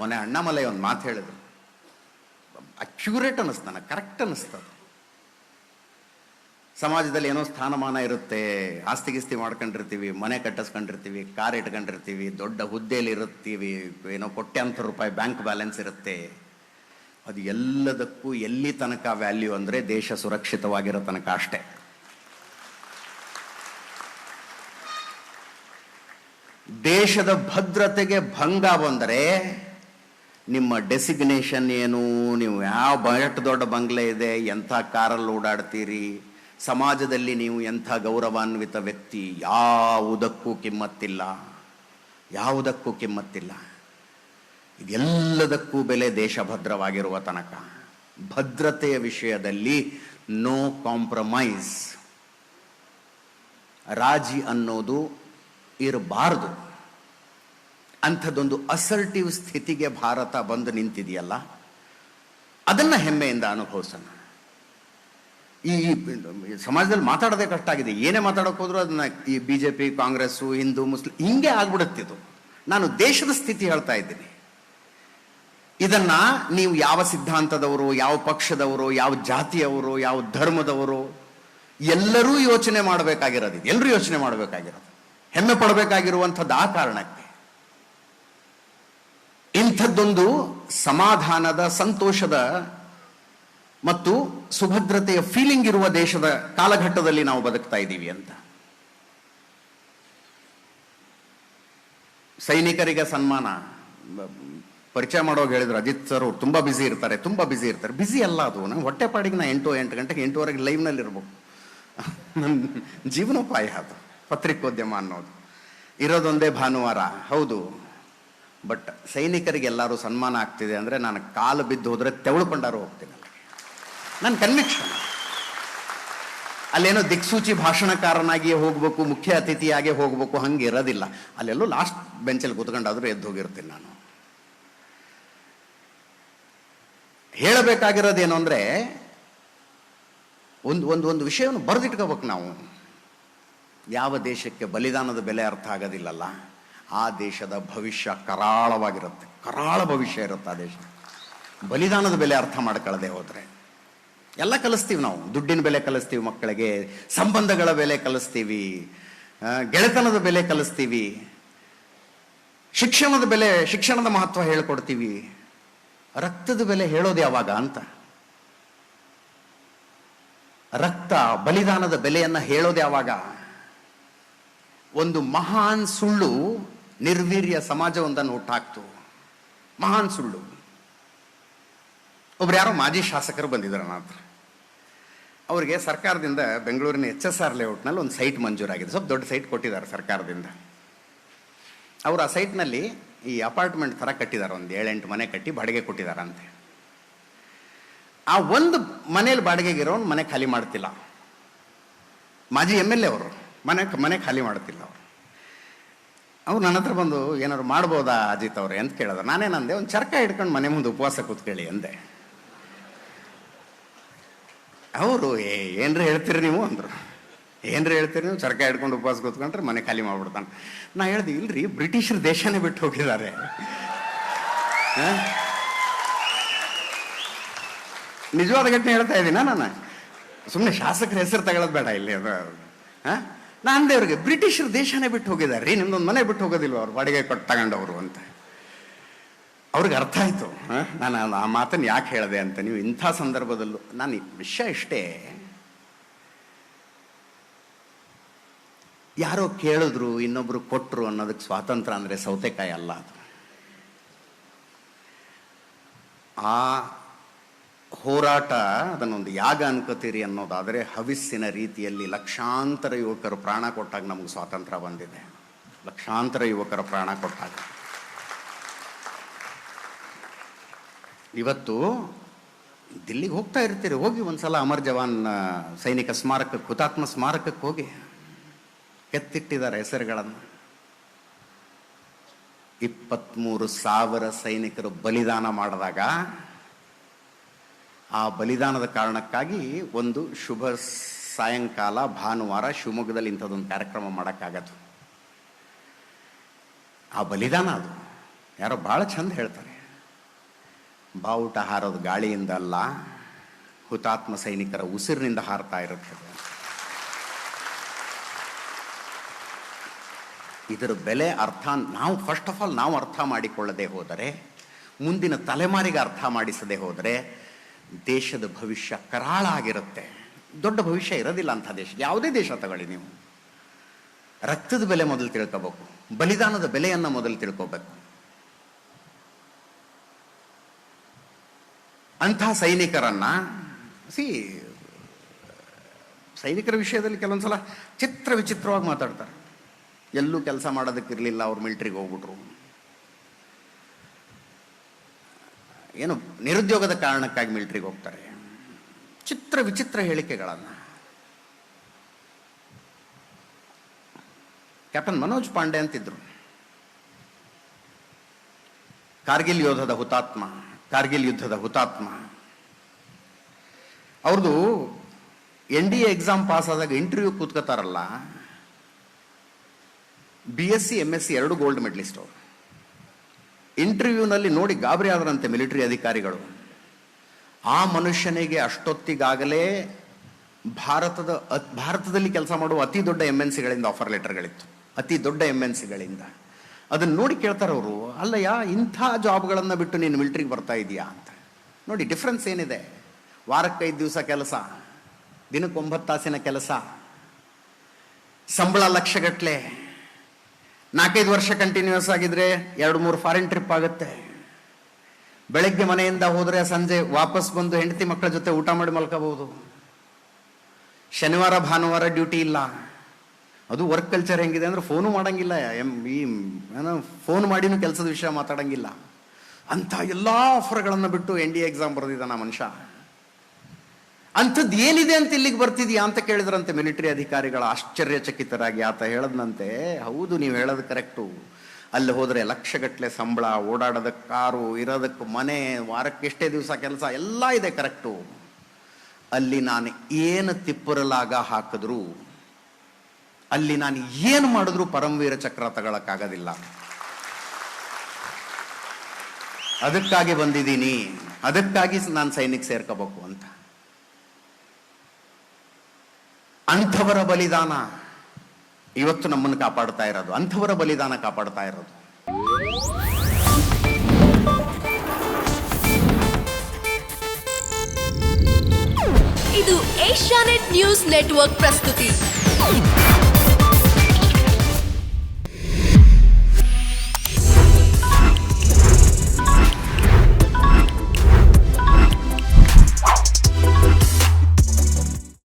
ಮೊನ್ನೆ ಅಣ್ಣಾಮಲೈ ಒಂದು ಮಾತು ಹೇಳಿದ್ರು. ಅಕ್ಯುರೇಟ್ ಅನ್ನಿಸ್ತಾನ ಕರೆಕ್ಟ್ ಅನ್ನಿಸ್ತದ ಸಮಾಜದಲ್ಲಿ ಏನೋ ಸ್ಥಾನಮಾನ ಇರುತ್ತೆ, ಆಸ್ತಿ ಗಿಸ್ತಿ ಮಾಡ್ಕೊಂಡಿರ್ತೀವಿ, ಮನೆ ಕಟ್ಟಿಸ್ಕೊಂಡಿರ್ತೀವಿ, ಕಾರ್ ಇಟ್ಕೊಂಡಿರ್ತೀವಿ, ದೊಡ್ಡ ಹುದ್ದೆಯಲ್ಲಿ ಇರುತ್ತೀವಿ, ಏನೋ ಕೋಟ್ಯಾಂತರ ರೂಪಾಯಿ ಬ್ಯಾಂಕ್ ಬ್ಯಾಲೆನ್ಸ್ ಇರುತ್ತೆ. ಅದು ಎಲ್ಲದಕ್ಕೂ ಎಲ್ಲಿ ತನಕ ವ್ಯಾಲ್ಯೂ ಅಂದರೆ ದೇಶ ಸುರಕ್ಷಿತವಾಗಿರೋ ತನಕ ಅಷ್ಟೇ. ದೇಶದ ಭದ್ರತೆಗೆ ಭಂಗ ಬಂದರೆ ನಿಮ್ಮ ಡೆಸಿಗ್ನೇಷನ್ ಏನು? ನೀವು ಯಾವ ಬಯಟ್ ದೊಡ್ಡ ಬಂಗ್ಲೆ ಇದೆ? ಎಂಥ ಕಾರಲ್ಲಿ ಓಡಾಡ್ತೀರಿ? ಸಮಾಜದಲ್ಲಿ ನೀವು ಎಂಥ ಗೌರವಾನ್ವಿತ ವ್ಯಕ್ತಿ? ಯಾವುದಕ್ಕೂ ಕಿಮ್ಮತ್ತಿಲ್ಲ. ಯಾವುದಕ್ಕೂ ಕಿಮ್ಮತ್ತಿಲ್ಲ. ಇದೆಲ್ಲದಕ್ಕೂ ಬೆಲೆ ದೇಶಭದ್ರವಾಗಿರುವ ತನಕ. ಭದ್ರತೆಯ ವಿಷಯದಲ್ಲಿ ನೋ ಕಾಂಪ್ರಮೈಸ್ ರಾಜಿ ಅನ್ನೋದು ಇರಬಾರದು. ಅಂಥದ್ದೊಂದು ಅಸರ್ಟಿವ್ ಸ್ಥಿತಿಗೆ ಭಾರತ ಬಂದು ನಿಂತಿದೆಯಲ್ಲ? ಅದನ್ನು ಹೆಮ್ಮೆಯಿಂದ ಅನುಭವಿಸೋಣ. ಈ ಸಮಾಜದಲ್ಲಿ ಮಾತಾಡೋದೇ ಕಷ್ಟ ಆಗಿದೆ. ಏನೇ ಮಾತಾಡೋಕೆ ಹೋದರೂ ಅದನ್ನು ಈ B J P Congress, Hindu, Muslim ಹಿಂಗೆ ಆಗ್ಬಿಡುತ್ತಿದ್ದು ನಾನು ದೇಶದ ಸ್ಥಿತಿ ಹೇಳ್ತಾ ಇದ್ದೀನಿ. ಇದನ್ನ ನೀವು ಯಾವ ಸಿದ್ಧಾಂತದವರು, ಯಾವ ಪಕ್ಷದವರು, ಯಾವ ಜಾತಿಯವರು, ಯಾವ ಧರ್ಮದವರು ಎಲ್ಲರೂ ಯೋಚನೆ ಮಾಡಬೇಕಾಗಿರೋದು ಎಲ್ಲರೂ ಯೋಚನೆ ಮಾಡಬೇಕಾಗಿರೋದು. ಹೆಮ್ಮೆ ಪಡಬೇಕಾಗಿರುವಂಥದ್ದು ಆ ಕಾರಣಕ್ಕೆ. ಇಂಥದ್ದೊಂದು ಸಮಾಧಾನದ, ಸಂತೋಷದ ಮತ್ತು ಸುಭದ್ರತೆಯ ಫೀಲಿಂಗ್ ಇರುವ ದೇಶದ ಕಾಲಘಟ್ಟದಲ್ಲಿ ನಾವು ಬದುಕ್ತಾ ಇದ್ದೀವಿ ಅಂತ. ಸೈನಿಕರಿಗೆ ಸನ್ಮಾನ. ಪರಿಚಯ ಮಾಡೋಗಿ ಹೇಳಿದ್ರು, ಅಜಿತ್ ಸರ್ ಅವ್ರು ತುಂಬಾ ಬ್ಯುಸಿ ಇರ್ತಾರೆ, ತುಂಬಾ ಬ್ಯುಸಿ ಇರ್ತಾರೆ. ಬಿಸಿ ಅಲ್ಲ ಅದು. ನಾನು ಹೊಟ್ಟೆ ಪಾಡಿಗೆ ನಾ ಎಂಟು ಎಂಟು ಗಂಟೆಗೆ, ಎಂಟುವರೆಗೆ ಲೈವ್ನಲ್ಲಿ ಇರ್ಬೇಕು ನನ್ನ ಜೀವನೋಪಾಯ ಅದು, ಪತ್ರಿಕೋದ್ಯಮ ಅನ್ನೋದು. ಇರೋದೊಂದೇ ಭಾನುವಾರ. ಹೌದು. ಬಟ್ ಸೈನಿಕರಿಗೆ ಎಲ್ಲರೂ ಸನ್ಮಾನ ಆಗ್ತಿದೆ ಅಂದರೆ ನಾನು ಕಾಲು ಬಿದ್ದು ಹೋದರೆ ತೆವಳ್ಕೊಂಡಾರು ಹೋಗ್ತೀನಿ. ನನ್ನ ಕನ್ವಿಕ್ಷನ್ ಅಲ್ಲೇನೋ ದಿಕ್ಸೂಚಿ ಭಾಷಣಕಾರನಾಗಿಯೇ ಹೋಗಬೇಕು, ಮುಖ್ಯ ಅತಿಥಿಯಾಗೇ ಹೋಗಬೇಕು, ಹಂಗೆ ಇರೋದಿಲ್ಲ. ಅಲ್ಲೆಲ್ಲೋ ಲಾಸ್ಟ್ ಬೆಂಚಲ್ಲಿ ಕೂತ್ಕೊಂಡಾದರೂ ಎದ್ದು ಹೋಗಿರ್ತೀನಿ ನಾನು. ಹೇಳಬೇಕಾಗಿರೋದೇನು ಅಂದರೆ ಒಂದು ಒಂದು ಒಂದು ವಿಷಯವನ್ನು ಬರೆದಿಟ್ಕೋಬೇಕು ನಾವು. ಯಾವ ದೇಶಕ್ಕೆ ಬಲಿದಾನದ ಬೆಲೆ ಅರ್ಥ ಆಗೋದಿಲ್ಲಲ್ಲ. ಆ ದೇಶದ ಭವಿಷ್ಯ ಕರಾಳವಾಗಿರುತ್ತೆ. ಕರಾಳ ಭವಿಷ್ಯ ಇರುತ್ತೆ ಆ ದೇಶ. ಬಲಿದಾನದ ಬೆಲೆ ಅರ್ಥ ಮಾಡ್ಕೊಳ್ಳದೆ ಹೋದರೆ. ಎಲ್ಲ ಕಲಿಸ್ತೀವಿ ನಾವು. ದುಡ್ಡಿನ ಬೆಲೆ ಕಲಿಸ್ತೀವಿ ಮಕ್ಕಳಿಗೆ. ಸಂಬಂಧಗಳ ಬೆಲೆ ಕಲಿಸ್ತೀವಿ. ಗೆಳೆತನದ ಬೆಲೆ ಕಲಿಸ್ತೀವಿ. ಶಿಕ್ಷಣದ ಬೆಲೆ, ಶಿಕ್ಷಣದ ಮಹತ್ವ ಹೇಳ್ಕೊಡ್ತೀವಿ. ರಕ್ತದ ಬೆಲೆ ಹೇಳೋದು ಯಾವಾಗ ಅಂತ? ರಕ್ತ, ಬಲಿದಾನದ ಬೆಲೆಯನ್ನು ಹೇಳೋದು ಯಾವಾಗ? ಒಂದು ಮಹಾನ್ ಸುಳ್ಳು ನಿರ್ವೀರ್ಯ ಸಮಾಜವೊಂದನ್ನು ಹುಟ್ಟಾಕ್ತು. ಮಹಾನ್ ಸುಳ್ಳು. ಒಬ್ರು ಯಾರೋ ಮಾಜಿ ಶಾಸಕರು ಬಂದಿದ್ದಾರೆ ನನ್ನ ಅವರಿಗೆ ಸರ್ಕಾರದಿಂದ ಬೆಂಗಳೂರಿನ ಎಚ್ ಎಸ್ ಆರ್ ಲೇಔಟ್ನಲ್ಲಿ ಒಂದು ಸೈಟ್ ಮಂಜೂರಾಗಿದೆ. ಸ್ವಲ್ಪ ದೊಡ್ಡ ಸೈಟ್ ಕೊಟ್ಟಿದ್ದಾರೆ ಸರ್ಕಾರದಿಂದ. ಅವರು ಆ ಸೈಟ್ನಲ್ಲಿ ಈ ಅಪಾರ್ಟ್ಮೆಂಟ್ ಥರ ಕಟ್ಟಿದ್ದಾರೆ. ಒಂದು ಏಳೆಂಟು ಮನೆ ಕಟ್ಟಿ ಬಾಡಿಗೆ ಕೊಟ್ಟಿದ್ದಾರಂತೆ ಆ ಒಂದು ಮನೇಲಿ ಬಾಡಿಗೆಗಿರೋ ಮನೆ ಖಾಲಿ ಮಾಡ್ತಿಲ್ಲ. ಮಾಜಿ ಎಂ ಎಲ್ ಎ ಅವರು ಮನೆ ಮನೆ ಖಾಲಿ ಮಾಡ್ತಿಲ್ಲ ಅವರು. ಅವ್ರು ನನ್ನ ಹತ್ರ ಬಂದು, ಏನಾದ್ರು ಮಾಡ್ಬೋದಾ ಅಜಿತ್ ಅವ್ರೆ ಅಂತ ಕೇಳಿದ್ರು. ನಾನೇನಂದೆ, ಒಂದು ಚರ್ಕ ಹಿಡ್ಕೊಂಡು ಮನೆ ಮುಂದೆ ಉಪವಾಸ ಕೂತ್ಕೊಳ್ಳಿ ಅಂದೆ. ಅವರು ಏನ್ರಿ ಹೇಳ್ತೀರಿ ನೀವು? ಅಂದ್ರು. ಏನ್ರಿ ಹೇಳ್ತೀರಿ ನೀವು? ಚರ್ಕ ಹಿಡ್ಕೊಂಡು ಉಪವಾಸ ಕೂತ್ಕೊಂಡ್ರೆ ಮನೆ ಖಾಲಿ ಮಾಡ್ಬಿಡ್ತಾನೆ. ನಾ ಹೇಳ್ದೆ, ಇಲ್ರಿ, ಬ್ರಿಟಿಷರು ದೇಶನೇ ಬಿಟ್ಟು ಹೋಗಿದ್ದಾರೆ? ನಿಜವಾದ ಘಟನೆ ಹೇಳ್ತಾ ಇದ್ದೀನ ನಾನು? ಸುಮ್ಮನೆ ಶಾಸಕರ ಹೆಸರು ತಗೊಳ್ಳೋದು ಬೇಡ ಇಲ್ಲಿ ಅದು. ಆ? ನಾ ದೇವ್ರಿಗೆ ಅವ್ರಿಗೆ ಬ್ರಿಟಿಷರು ದೇಶನೇ ಬಿಟ್ಟು ಹೋಗಿದ್ದಾರೆ. ರೀ, ನಿಮ್ದೊಂದು ಮನೆ ಬಿಟ್ಟು ಹೋಗೋದಿಲ್ವ ಅವ್ರು? ಬಾಡಿಗೆ ಕೊಟ್ಟು ತಗೊಂಡವರು ಅಂತ. ಅವ್ರಿಗೆ ಅರ್ಥ ಆಯಿತು? ನಾನು ಆ ಮಾತನ್ನು ಯಾಕೆ ಹೇಳಿದೆ ಅಂತ ನೀವು ಇಂಥ ಸಂದರ್ಭದಲ್ಲೂ ನಾನು ವಿಷಯ ಇಷ್ಟೇ. ಯಾರೋ ಕೇಳಿದ್ರು, ಇನ್ನೊಬ್ರು ಕೊಟ್ಟರು ಅನ್ನೋದಕ್ಕೆ ಸ್ವಾತಂತ್ರ್ಯ ಅಂದರೆ ಸೌತೆಕಾಯಿ ಅಲ್ಲ ಅದು. ಆ ಹೋರಾಟ, ಅದನ್ನೊಂದು ಯಾಗ ಅನ್ಕೋತೀರಿ ಅನ್ನೋದಾದರೆ ಹವಿಸ್ಸಿನ ರೀತಿಯಲ್ಲಿ ಲಕ್ಷಾಂತರ ಯುವಕರು ಪ್ರಾಣ ಕೊಟ್ಟಾಗ ನಮಗೆ ಸ್ವಾತಂತ್ರ್ಯ ಬಂದಿದೆ. ಲಕ್ಷಾಂತರ ಯುವಕರು ಪ್ರಾಣ ಕೊಟ್ಟಾಗ. ಇವತ್ತು ದಿಲ್ಲಿಗೆ ಹೋಗ್ತಾ ಇರ್ತೀರಿ, ಹೋಗಿ ಒಂದ್ಸಲ ಅಮರ್ ಜವಾನ್ ಸೈನಿಕ ಸ್ಮಾರಕಕ್ಕೆ, ಹುತಾತ್ಮ ಸ್ಮಾರಕಕ್ಕೆ ಹೋಗಿ. ಕೆತ್ತಿಟ್ಟಿದ್ದಾರೆ ಹೆಸರುಗಳನ್ನು. ಇಪ್ಪತ್ತ್ಮೂರು ಸಾವಿರ ಸೈನಿಕರು ಬಲಿದಾನ ಮಾಡಿದಾಗ ಆ ಬಲಿದಾನದ ಕಾರಣಕ್ಕಾಗಿ ಒಂದು ಶುಭ ಸಾಯಂಕಾಲ ಭಾನುವಾರ ಶಿವಮೊಗ್ಗದಲ್ಲಿ ಇಂಥದ್ದೊಂದು ಕಾರ್ಯಕ್ರಮ ಮಾಡೋಕ್ಕಾಗದು. ಆ ಬಲಿದಾನ ಅದು. ಯಾರೋ ಭಾಳ ಚಂದ ಹೇಳ್ತಾರೆ. ಬಾವುಟ ಹಾರೋದು ಗಾಳಿಯಿಂದ ಅಲ್ಲ, ಹುತಾತ್ಮ ಸೈನಿಕರ ಉಸಿರಿನಿಂದ ಹಾರ್ತಾ ಇರುತ್ತದೆ. ಇದರ ಬೆಲೆ ಅರ್ಥ, ನಾವು ಫಸ್ಟ್ ಆಫ್ ಆಲ್ ನಾವು ಅರ್ಥ ಮಾಡಿಕೊಳ್ಳದೆ ಹೋದರೆ, ಮುಂದಿನ ತಲೆಮಾರಿಗೆ ಅರ್ಥ ಮಾಡಿಸದೆ ಹೋದರೆ ದೇಶದ ಭವಿಷ್ಯ ಕರಾಳ ಆಗಿರುತ್ತೆ ದೊಡ್ಡ ಭವಿಷ್ಯ ಇರೋದಿಲ್ಲ ಅಂಥ ದೇಶ. ಯಾವುದೇ ದೇಶ ತಗೊಳ್ಳಿ ನೀವು. ರಕ್ತದ ಬೆಲೆ ಮೊದಲು ತಿಳ್ಕೋಬೇಕು. ಬಲಿದಾನದ ಬೆಲೆಯನ್ನು ಮೊದಲು ತಿಳ್ಕೋಬೇಕು. ಅಂಥ ಸೈನಿಕರನ್ನ, ಸಿ, ಸೈನಿಕರ ವಿಷಯದಲ್ಲಿ ಕೆಲವೊಂದ್ಸಲ ಚಿತ್ರ ವಿಚಿತ್ರವಾಗಿ ಮಾತಾಡ್ತಾರೆ. ಎಲ್ಲೂ ಕೆಲಸ ಮಾಡೋದಕ್ಕಿರಲಿಲ್ಲ, ಅವ್ರು ಮಿಲ್ಟ್ರಿಗೆ ಹೋಗ್ಬಿಟ್ರು. ಏನು ನಿರುದ್ಯೋಗದ ಕಾರಣಕ್ಕಾಗಿ ಮಿಲ್ಟ್ರಿಗೆ ಹೋಗ್ತಾರೆ. ಚಿತ್ರ ವಿಚಿತ್ರ ಹೇಳಿಕೆಗಳನ್ನು. ಕ್ಯಾಪ್ಟನ್ ಮನೋಜ್ ಪಾಂಡೆ ಅಂತಿದ್ರು. ಕಾರ್ಗಿಲ್ ಯೋಧದ ಹುತಾತ್ಮ, ಕಾರ್ಗಿಲ್ ಯುದ್ಧದ ಹುತಾತ್ಮ. ಅವ್ರದ್ದು N D A exam pass ಆದಾಗ interview ಕೂತ್ಕೋತಾರಲ್ಲ. B S C M S C ಎರಡು ಗೋಲ್ಡ್ ಮೆಡಲಿಸ್ಟ್ ಅವರು. ಇಂಟರ್ವ್ಯೂನಲ್ಲಿ ನೋಡಿ ಗಾಬರಿ ಆದರಂತೆ ಮಿಲಿಟರಿ ಅಧಿಕಾರಿಗಳು. ಆ ಮನುಷ್ಯನಿಗೆ ಅಷ್ಟೊತ್ತಿಗಾಗಲೇ ಭಾರತದ ಭಾರತದಲ್ಲಿ ಕೆಲಸ ಮಾಡುವ ಅತಿ ದೊಡ್ಡ ಎಂ ಎನ್ ಸಿಗಳಿಂದ ಆಫರ್ ಲೆಟರ್ಗಳಿತ್ತು ಅತಿ ದೊಡ್ಡ ಎಂ ಎನ್ ಸಿಗಳಿಂದ ಅದನ್ನು ನೋಡಿ ಕೇಳ್ತಾರೆ ಅವರು, ಅಲ್ಲಯ್ಯ, ಇಂಥ ಜಾಬ್ಗಳನ್ನು ಬಿಟ್ಟು ನೀನು ಮಿಲ್ಟ್ರಿಗೆ ಬರ್ತಾ ಇದೀಯಾ? ಅಂತ. ನೋಡಿ ಡಿಫ್ರೆನ್ಸ್ ಏನಿದೆ? ವಾರಕ್ಕೆ ಐದು ದಿವಸ ಕೆಲಸ, ದಿನಕ್ಕೆ ಒಂಬತ್ತು ತಾಸಿನ ಕೆಲಸ, ಸಂಬಳ ಲಕ್ಷಗಟ್ಟಲೆ ನಾಲ್ಕೈದು ವರ್ಷ ಕಂಟಿನ್ಯೂಸ್ ಆಗಿದ್ರೆ ಎರಡು ಮೂರು ಫಾರಿನ್ ಟ್ರಿಪ್ ಆಗುತ್ತೆ. ಬೆಳಗ್ಗೆ ಮನೆಯಿಂದ ಹೋದರೆ ಸಂಜೆ ವಾಪಸ್ ಬಂದು ಹೆಂಡತಿ ಮಕ್ಕಳ ಜೊತೆ ಊಟ ಮಾಡಿ ಮಲ್ಕೋಬಹುದು. ಶನಿವಾರ, ಭಾನುವಾರ ಡ್ಯೂಟಿ ಇಲ್ಲ. ಅದು ವರ್ಕ್ ಕಲ್ಚರ್ ಹೆಂಗಿದೆ ಅಂದ್ರೆ ಫೋನು ಮಾಡಂಗಿಲ್ಲ. ಎಂ, ಈ ಫೋನ್ ಮಾಡಿನೂ ಕೆಲಸದ ವಿಷಯ ಮಾತಾಡಂಗಿಲ್ಲ. ಅಂಥ ಎಲ್ಲ ಆಫರ್ಗಳನ್ನು ಬಿಟ್ಟು ಎನ್ ಡಿ ಎಕ್ಸಾಮ್ ಬರೆದಿದ್ದಾನ ಮನುಷ್ಯ. ಅಂಥದ್ದು ಏನಿದೆ ಅಂತ ಇಲ್ಲಿಗೆ ಬರ್ತಿದ್ಯಾ ಅಂತ ಕೇಳಿದ್ರಂತೆ ಮಿಲಿಟರಿ ಅಧಿಕಾರಿಗಳ ಆಶ್ಚರ್ಯಚಕಿತರಾಗಿ. ಆತ ಹೇಳದ್ನಂತೆ, ಹೌದು, ನೀವು ಹೇಳೋದು ಕರೆಕ್ಟು. ಅಲ್ಲಿ ಹೋದರೆ ಲಕ್ಷಗಟ್ಟಲೆ ಸಂಬಳ ಓಡಾಡೋದಕ್ಕೆ ಕಾರು ಇರೋದಕ್ಕೆ ಮನೆ, ವಾರಕ್ಕೆ ಎಷ್ಟೇ ದಿವಸ ಕೆಲಸ, ಎಲ್ಲ ಇದೆ ಕರೆಕ್ಟು. ಅಲ್ಲಿ ನಾನು ಏನು ತಿಪ್ಪರಲಾಗ ಹಾಕಿದ್ರು, ಅಲ್ಲಿ ನಾನು ಏನು ಮಾಡಿದ್ರು ಪರಮವೀರ ಚಕ್ರ ತಗೊಳಕ್ಕಾಗೋದಿಲ್ಲ. ಅದಕ್ಕಾಗಿ ಬಂದಿದ್ದೀನಿ. ಅದಕ್ಕಾಗಿ ನಾನು ಸೈನಿಕ ಸೇರ್ಕೋಬೇಕು ಅಂತ. ಅಂಥವರ ಬಲಿದಾನ ಇವತ್ತು ನಮ್ಮನ್ನು ಕಾಪಾಡ್ತಾ ಇರೋದು. ಅಂಥವರ ಬಲಿದಾನ ಕಾಪಾಡ್ತಾ ಇರೋದು. ಇದು ಏಷ್ಯಾನೆಟ್ ನ್ಯೂಸ್ ನೆಟ್ವರ್ಕ್ ಪ್ರಸ್ತುತಿ.